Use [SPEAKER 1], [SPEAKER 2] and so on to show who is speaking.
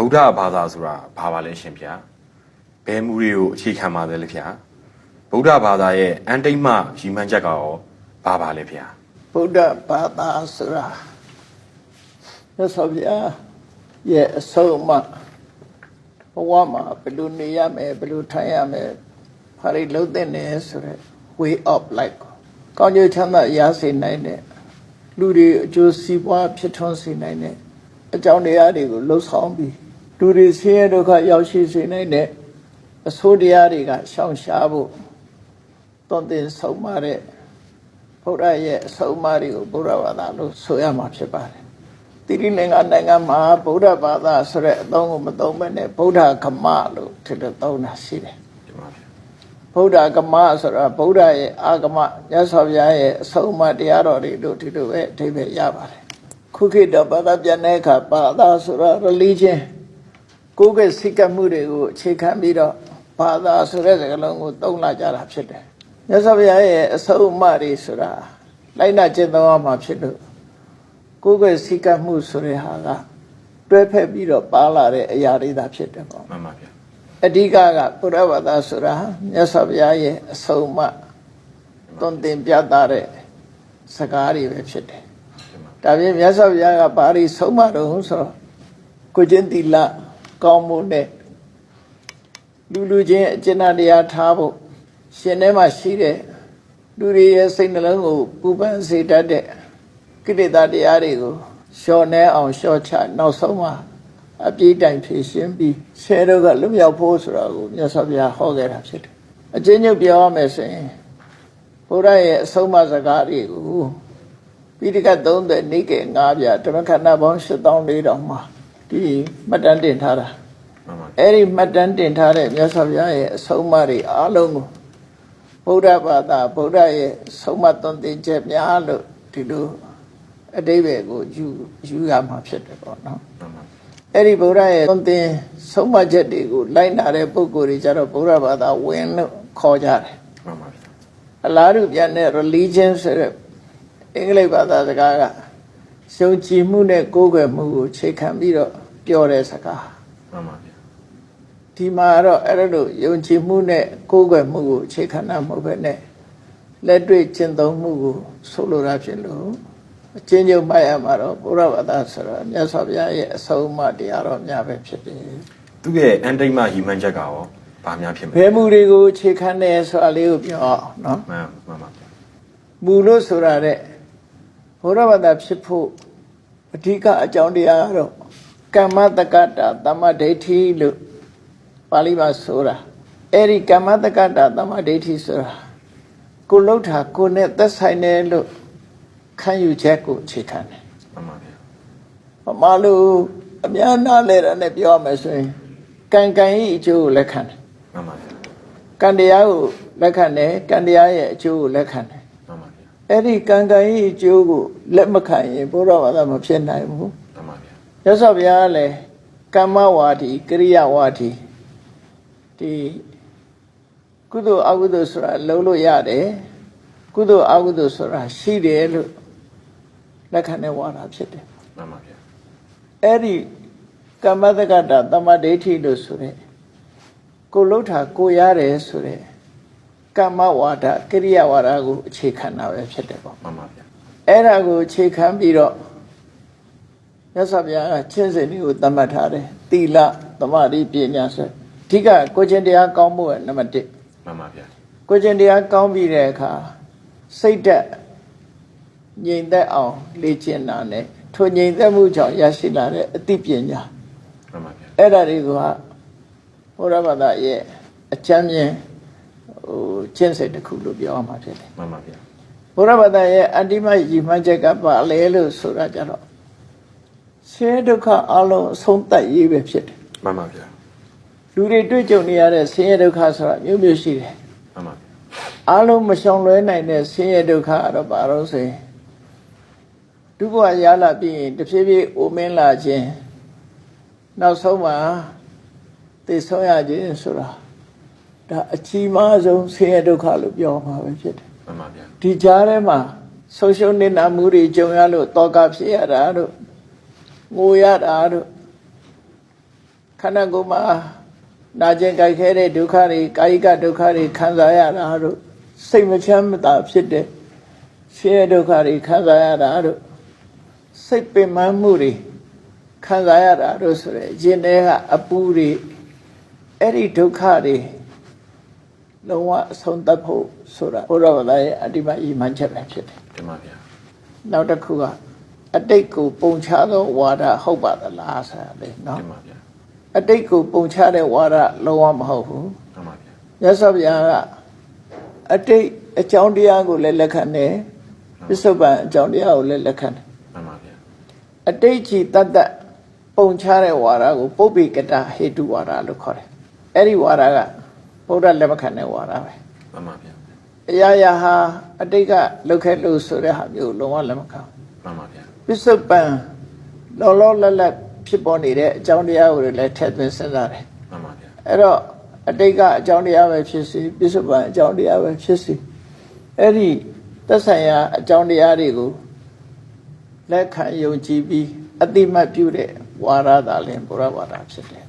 [SPEAKER 1] ဗုဒ္ဓဘာသာဆိုတာဘာပါလဲရှင်ဗျာဘယ်မူတွေကိုအခြေခံပါသလဲဗျာဗုဒ္ဓဘာသာရဲ့အန်တိတ်မရည်မှန်းချက်ကရောဘာပါလဲဗျာ
[SPEAKER 2] ဗုဒ္ဓဘာသာဆိုတာရသော်ဗျာရဲ့အဆုံးအမဘဝမှာဘယ်လိုနေရမယ်ဘယ်လိုထိုင်ရမယ်ဘာတွေလုပ်သင့်တယ်ဆိုတဲ့ way of life ကိုကောင်းကျိုးချမ်းသာရစေနိုင်တဲ့လူတွေအကျိုးစီးပွားဖြစ်ထွန်းစေနိုင်တဲ့အကြောင်းတရားတွေကိုလှုပ်ဆောင်ပြီး လူတွေဆင်းရဲဒုက္ခရောက်ရှိစေနိုင်တဲ့အဆိုးတရားတွေကရှောင်ရှားဖို့သွန်သင်ဆုံးမတဲ့ဗုဒ္ဓရဲ့အဆုံးအမတွေကိုဗုဒ္ဓဘာသာလို့ဆိုရမှာဖြစ်ပါတယ်။တိရိလင်္ကာနိုင်ငံမှာဗုဒ္ဓဘာသာဆိုတဲ့အသုံးကိုမသုံးဘဲနဲ့ဗုဒ္ဓကမလို့ထည့်လို့သုံးတာရှိတယ်
[SPEAKER 1] ဒီမှာဗျာ။
[SPEAKER 2] ဗုဒ္ဓကမဆိုတာဗုဒ္ဓရဲ့အာဂမညသော်ဗျာရဲ့အဆုံးအမတရားတော်တွေတို့ဒီလိုပဲအဓိပ္ပာယ်ရပါတယ်။ခုခေတ်တော့ဘာသာပြန်တဲ့အခါဘာသာဆိုတာ religion ကိုယ်ကစိတ်ကပ်မှုတွေကိုအခြေခံပြီးတော့ဘာသာဆိုတဲ့စကားလုံးကိုသုံးလာကြတာဖြစ်တယ်။မြတ်စွာဘုရားရဲ့အဆုံးအမတွေဆိုတာလိုက်နာကျင့်သုံးရမှာဖြစ်လို့ကိုယ်ကစိတ်ကပ်မှုဆိုတဲ့ဟာကတွဲဖက်ပြီးတော့ပါလာတဲ့အရာတွေသာဖြစ်တယ်ပေါ့
[SPEAKER 1] မှန်ပါဗျာ။
[SPEAKER 2] အဓိကကဘုရားဘာသာဆိုတာမြတ်စွာဘုရားရဲ့အဆုံးအမသွန်သင်ပြသတဲ့စကားတွေပဲဖြစ်တယ်
[SPEAKER 1] ဒီမှာ။
[SPEAKER 2] ဒါပြင်မြတ်စွာဘုရားကဘာတွေဆုံးမတော့ဆိုတော့ကိုကျင့်သီလ ကောင်းမှုနဲ့လူလူချင်းအကျဉ်းတရားထားဖို့ရှင်ထဲမှာရှိတဲ့လူတွေရဲ့စိတ်နှလုံးကိုပူပန်စေတတ်တဲ့ကိလေသာတရားတွေကိုလျှော်နှဲအောင်လျှော့ချနောက်ဆုံးမှာအပြည့်တိုင်ဖြည့်ရှင်းပြီးဆဲတော့ကလွတ်မြောက်ဖို့ဆိုတာကိုမြတ်စွာဘုရားဟောခဲ့တာဖြစ်တယ်။အချင်းချင်းပြောရမယ်ဆိုရင်ဘုရားရဲ့အဆုံးအမစကားတွေကိုပိဋကတ်30နိကေ9ပြဓမ္မခန္ဓာပေါင်း8400မှာ ဒီမှတ်တမ်းတင်ထားတာ
[SPEAKER 1] မှန်ပါဗျာ
[SPEAKER 2] အဲ့ဒီမှတ်တမ်းတင်ထားတဲ့မြတ်စွာဘုရားရဲ့အဆုံးအမတွေအားလုံးကိုဗုဒ္ဓဘာသာဗုဒ္ဓရဲ့ဆုံးမသွန်သင်ချက်များလို့ဒီလိုအတိဘယ်ကိုယူယူရမှာဖြစ်တယ်ပေါ့နော်
[SPEAKER 1] မှန်ပါ
[SPEAKER 2] အဲ့ဒီဗုဒ္ဓရဲ့သွန်သင်ဆုံးမချက်တွေကိုလိုက်နာတဲ့ပုဂ္ဂိုလ်တွေကြတော့ဗုဒ္ဓဘာသာဝင်လို့ခေါ်ကြတယ်
[SPEAKER 1] မှန်ပါဗျာ
[SPEAKER 2] အလားတူပြန်တဲ့ religion ဆိုတဲ့အင်္ဂလိပ်ဘာသာစကားက ယုံကြည်မှုနဲ့ကိုးကွယ်မှုကိုခြေခံပြီးတော့ပြောတဲ့စကား
[SPEAKER 1] မှန်ပါဗျာ
[SPEAKER 2] ဒီမှာတော့အဲ့ဒါလို့ယုံကြည်မှုနဲ့ကိုးကွယ်မှုကိုခြေခံတာမဟုတ်ဘဲနဲ့လက်တွေ့ကျင့်သုံးမှုကိုဆိုလိုတာဖြစ်လို့အချင်းချင်းမှတ်ရမှာတော့ဘုရားဘာသာဆိုတော့မြတ်စွာဘုရားရဲ့အဆုံးအမတရားတော်များပဲဖြစ်တယ်
[SPEAKER 1] သူ့ရဲ့အန်တိတ်မရည်မှန်းချက်ကရောဘာများဖြစ်မ
[SPEAKER 2] ဘ
[SPEAKER 1] လဲ
[SPEAKER 2] ယ်မှုတွေကိုခြေခံတယ်ဆိုတာလေးကိုပြောအောင်နော်
[SPEAKER 1] မှန်မှန်ပါဗျာ
[SPEAKER 2] မူလို့ဆိုတာတဲ့ ဘုရားဘာသာဖြစ်ဖို့အဓိကအကြောင်းတရားကတော့ကမ္မတက္ကတာသမ္မာဒိဋ္ဌိလို့ပါဠိမှာဆိုတာအဲ့ဒီကမ္မတက္ကတာသမ္မာဒိဋ္ဌိဆိုတာကိုလှုပ်တာကိုနဲ့သက်ဆိုင်တယ်လို့ခံယူချက်ကိုအခြေခံတယ်
[SPEAKER 1] မှန်ပါဗျာ။
[SPEAKER 2] ဘာမှလို့အများနာလဲတာနဲ့ပြောရမယ်ဆိုရင်ကံကံဤအကျိုးကိုလက်ခံတယ်
[SPEAKER 1] မှန်ပါဗျာ။
[SPEAKER 2] ကံတရားကိုလက်ခံတယ်ကံတရားရဲ့အကျိုးကိုလက်ခံတယ်
[SPEAKER 1] မှန်ပါဗျာ
[SPEAKER 2] အဲ့ဒီကံကံဤအကျိုးကိုလက်မခံရင်ဘုရားဘာသာမဖြစ်နိုင်ဘူး
[SPEAKER 1] မှန်ပါဗျာ။
[SPEAKER 2] ရသော်ဘုရားကလည်းကမ္မဝါဒီကရိယဝါဒီဒီကုသိုလ်အကုသိုလ်ဆိုတာလုံးလို့ရတယ်။ကုသိုလ်အကုသိုလ်ဆိုတာရှိတယ်လို့လက်ခံတဲ့ဝါဒဖြစ်တယ်
[SPEAKER 1] မှန်ပါဗျာ။
[SPEAKER 2] အဲ့ဒီကမ္မတက္ကတာတမ္မာဒိဋ္ဌိလို့ဆိုတဲ့ကိုလှုပ်တာကိုရတယ်ဆိုတဲ့ ကမ္မဝါဒကရိယဝါဒကိုအခြေခံတာပဲဖြစ်တယ်ပေါ့
[SPEAKER 1] မှန်ပါဗျာ
[SPEAKER 2] အဲ့ဒါကိုအခြေခံပြီးတော့မြတ်စွာဘုရားကချင်းစင်လေးကိုသတ်မှတ်ထားတယ်သီလသမာဓိပညာဆိုအဓိကကိုချင်းတရားကောင်းမှုရဲ့နံပါတ်1
[SPEAKER 1] မှန်ပါဗျာ
[SPEAKER 2] ကိုချင်းတရားကောင်းပြီးတဲ့အခါစိတ်သက်ငြိမ်သက်အောင်လေ့ကျင့်တာနဲ့ထိုငြိမ်သက်မှုကြောင့်ရရှိလာတဲ့အသိပညာ
[SPEAKER 1] မှန်ပါဗျာ
[SPEAKER 2] အဲ့ဒါတွေကဘုရားဘာသာရဲ့အချမ်းမြင် ဟိုကျင့်စိတ်တစ်ခုလို့ပြောရမှာဖြစ်တယ်
[SPEAKER 1] မှန်ပါဗျာ
[SPEAKER 2] ဘုရားဘာသာရဲ့အတ္တိမယီမှန်းချက်ကပါလေလို့ဆိုတာကြတော့ဆင်းရဲဒုက္ခအလုံးအဆုံးသတ်ရေးပဲဖြစ်တယ်
[SPEAKER 1] မှန်ပါဗျာ
[SPEAKER 2] လူတွေတွေ့ကြုံနေရတဲ့ဆင်းရဲဒုက္ခဆိုတာမျိုးမျိုးရှိတယ်
[SPEAKER 1] မှန်ပါဗျာ
[SPEAKER 2] အလုံးမရှောင်လွဲနိုင်တဲ့ဆင်းရဲဒုက္ခကတော့ဘာလို့ဆိုရင်ဒုက္ခရလာပြီးရင်တဖြည်းဖြည်းအိုမင်းလာခြင်းနောက်ဆုံးမှာသိဆုံးရခြင်းဆိုတာ ဒါအကြီးမားဆုံးဆင်းရဲဒုက္ခလို့ပြောမှာပဲဖြစ်တယ်
[SPEAKER 1] မှန်ပါဗျာ
[SPEAKER 2] ဒီကြားထဲမှာဆုံးရှုံးနေတာမှုတွေကြုံရလို့တောကဖြစ်ရတာတို့ငိုရတာတို့ခန္ဓာကိုယ်မှာနာကျင်ကြိုက်ခဲတဲ့ဒုက္ခတွေကာယကဒုက္ခတွေခံစားရတာတို့စိတ်မချမ်းမသာဖြစ်တဲ့ဆင်းရဲဒုက္ခတွေခံစားရတာတို့စိတ်ပင်ပန်းမှုတွေခံစားရတာတို့ဆိုရယ်ရင်ထဲကအပူတွေအဲ့ဒီဒုက္ခတွေ လုံးဝအဆုံးသတ်ဖို့ဆိုတာဘုရားဗလာရဲ့အတ္တိမဤမှန်ချက်ပဲဖြစ်တယ်
[SPEAKER 1] တင်ပါဗျာ
[SPEAKER 2] နောက်တစ်ခုကအတိတ်ကိုပုံချသောဝါဒဟုတ်ပါသလားဆိုတာလေနော်
[SPEAKER 1] တင်ပါဗျာ
[SPEAKER 2] အတိတ်ကိုပုံချတဲ့ဝါဒလုံးဝမဟုတ်ဘူး
[SPEAKER 1] တင်ပါဗျာ
[SPEAKER 2] မြတ်စွာဘုရားကအတိတ်အကြောင်းတရားကိုလည်းလက်ခံတယ်ပစ္စုပန်အကြောင်းတရားကိုလည်းလက်ခံတယ်
[SPEAKER 1] တင်ပါဗျာ
[SPEAKER 2] အတိတ်ကြီးတတ်တတ်ပုံချတဲ့ဝါဒကိုပုပ္ပိကတဟေတုဝါဒလို့ခေါ်တယ်အဲ့ဒီဝါဒက ဗုဒ္ဓလက်မခံတဲ့ဝါဒပဲ
[SPEAKER 1] တင်ပါဗျာ
[SPEAKER 2] အရာရာဟာအတိတ်ကလောက်ခဲ့လို့ဆိုတဲ့ဟာမျိုးလုံးဝလက်မခံဘူး
[SPEAKER 1] တင်ပါဗျာ
[SPEAKER 2] ပစ္စုပန်လောလောလတ်လတ်ဖြစ်ပေါ်နေတဲ့အကြောင်းတရားကိုလည်းထည့်သွင်းစဉ်းစားတယ်
[SPEAKER 1] တင်ပါဗျာ
[SPEAKER 2] အဲ့တော့အတိတ်ကအကြောင်းတရားပဲဖြစ်စီပစ္စုပန်အကြောင်းတရားပဲဖြစ်စီအဲ့ဒီသက်ဆိုင်ရာအကြောင်းတရားတွေကိုလက်ခံယုံကြည်ပြီးအတိမတ်ပြုတဲ့ဝါရသာလင်ဘုရားဝါဒဖြစ်တယ်